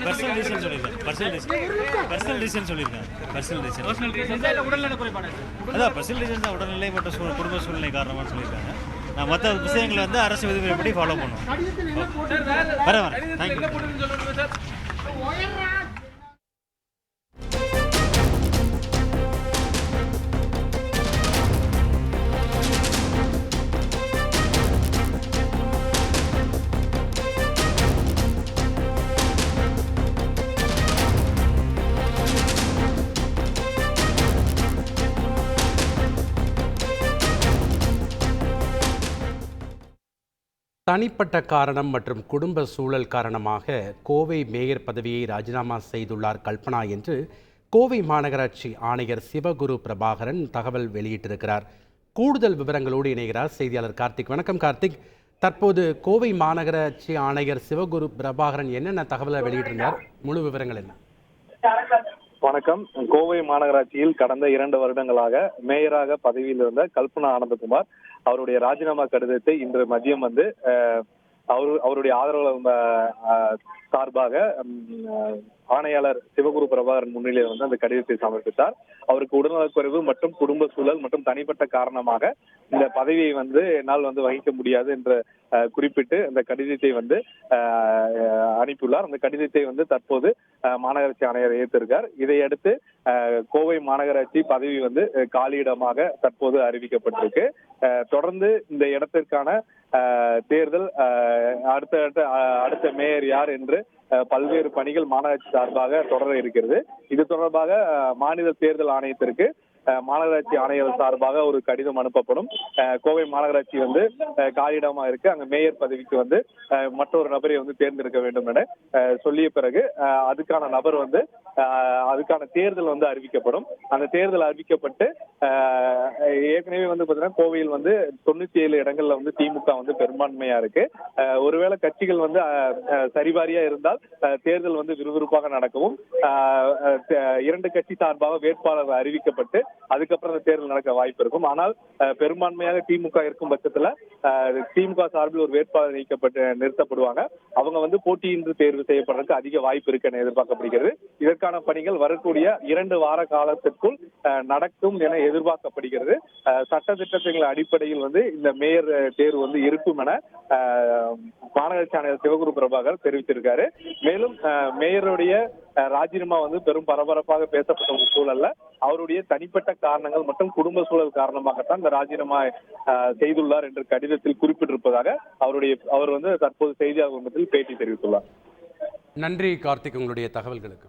Personal reason சொல்லியிருக்காங்க personal reason personal reason சொல்லியிருக்காங்க personal reason அதான் பர்சனல் ரீசன் தான் உடல்நிலை மற்றும் குடும்ப சூழ்நிலை காரணமாக சொல்லியிருக்காங்க நான் மற்ற விஷயங்களை வந்து அரசு விதிமுறைப்படி ஃபாலோ பண்ணுவோம். வரேன் வரேன் தேங்க்யூ தனிப்பட்ட காரணம் மற்றும் குடும்ப சூழல் காரணமாக கோவை மேயர் பதவியை ராஜினாமா செய்துள்ளார் கல்பனா என்று கோவை மாநகராட்சி ஆணையர் சிவகுரு பிரபாகரன் தகவல் வெளியிட்டிருக்கிறார். கூடுதல் விவரங்களோடு இணைகிறார் செய்தியாளர் கார்த்திக். வணக்கம் கார்த்திக். தற்போது கோவை மாநகராட்சி ஆணையர் சிவகுரு பிரபாகரன் என்னென்ன தகவலை வெளியிட்டிருந்தார்? முழு விவரங்கள் என்ன? வணக்கம். கோவை மாநகராட்சியில் கடந்த இரண்டு வருடங்களாக மேயராக பதவியில் இருந்த கல்பனா ஆனந்தகுமார் அவருடைய ராஜினாமா கடிதத்தை இன்று மதியம் வந்து அவரு அவருடைய ஆதரவு சார்பாக ஆணையாளர் சிவகுரு பிரபாகரன் முன்னிலையில் வந்து அந்த கடிதத்தை சமர்ப்பித்தார். அவருக்கு உடல்நலக்குறைவு மற்றும் குடும்ப சூழல் மற்றும் தனிப்பட்ட காரணமாக இந்த பதவியை வந்து என்னால் வந்து வகிக்க முடியாது என்ற குறிப்பிட்டு அந்த கடிதத்தை வந்து அனுப்பியுள்ளார். அந்த கடிதத்தை வந்து தற்போது மாநகராட்சி ஆணையர் ஏற்றிருக்கார் இதையடுத்து அஹ், கோவை மாநகராட்சி பதவி வந்து காலியிடமாக தற்போது அறிவிக்கப்பட்டிருக்கு. அஹ், தொடர்ந்து இந்த இடத்திற்கான அஹ், தேர்தல் அடுத்த அடுத்த அடுத்த மேயர் யார் என்று பல்வேறு பணிகள் மாநகராட்சி சார்பாக தொடர இருக்கிறது. இது தொடர்பாக மாநில தேர்தல் ஆணையத்திற்கு மாநகராட்சி ஆணையர் சார்பாக ஒரு கடிதம் அனுப்பப்படும். கோவை மாநகராட்சி வந்து காலியிடமா இருக்கு. அங்க மேயர் பதவிக்கு வந்து மற்றொரு நபரை வந்து தேர்ந்தெடுக்க வேண்டும் என சொல்லிய பிறகு அதுக்கான நபர் வந்து அதுக்கான தேர்தல் வந்து அறிவிக்கப்படும். அந்த தேர்தல் அறிவிக்கப்பட்டு ஏற்கனவே வந்து பாத்தீங்கன்னா கோவையில் வந்து தொண்ணூத்தி ஏழு இடங்கள்ல வந்து திமுக வந்து பெரும்பான்மையா இருக்கு. ஒருவேளை கட்சிகள் வந்து சரிவாரியா இருந்தால் தேர்தல் வந்து விறுவிறுப்பாக நடக்கவும் இரண்டு கட்சி சார்பாக வேட்பாளர் அறிவிக்கப்பட்டு அதுக்கப்புறம் அந்த தேர்தல் நடக்க வாய்ப்பு இருக்கும். ஆனால் பெரும்பான்மையாக திமுக இருக்கும் பட்சத்துல அஹ், திமுக சார்பில் ஒரு வேட்பாளர் நீக்கப்பட்டு நிறுத்தப்படுவாங்க. அவங்க வந்து போட்டியின்றி தேர்வு செய்யப்படுறதுக்கு அதிக வாய்ப்பு இருக்கு என எதிர்பார்க்கப்படுகிறது. இதற்கான பணிகள் வரக்கூடிய இரண்டு வார காலத்திற்குள் நடக்கும் என எதிர்பார்க்கப்படுகிறது. அஹ், சட்ட திட்டத்தின் அடிப்படையில் வந்து இந்த மேயர் தேர்வு வந்து இருக்கும் என மாநகராட்சி ஆணையர் சிவகுரு பிரபாகர் தெரிவித்திருக்காரு. மேலும் மேயருடைய ராஜினாமா வந்து பெரும் பரபரப்பாக பேசப்பட்ட ஒரு சூழல்ல அவருடைய தனிப்பட்ட காரணங்கள் மற்றும் குடும்ப சூழல் காரணமாகத்தான் இந்த ராஜினாமா செய்துள்ளார் என்று கடிதத்தில் குறிப்பிட்டிருப்பதாக அவருடைய அவர் வந்து தற்போது செய்தியாளர் மன்றத்தில் பேட்டி தெரிவித்துள்ளார். நன்றி கார்த்திக் உங்களுடைய தகவல்களுக்கு.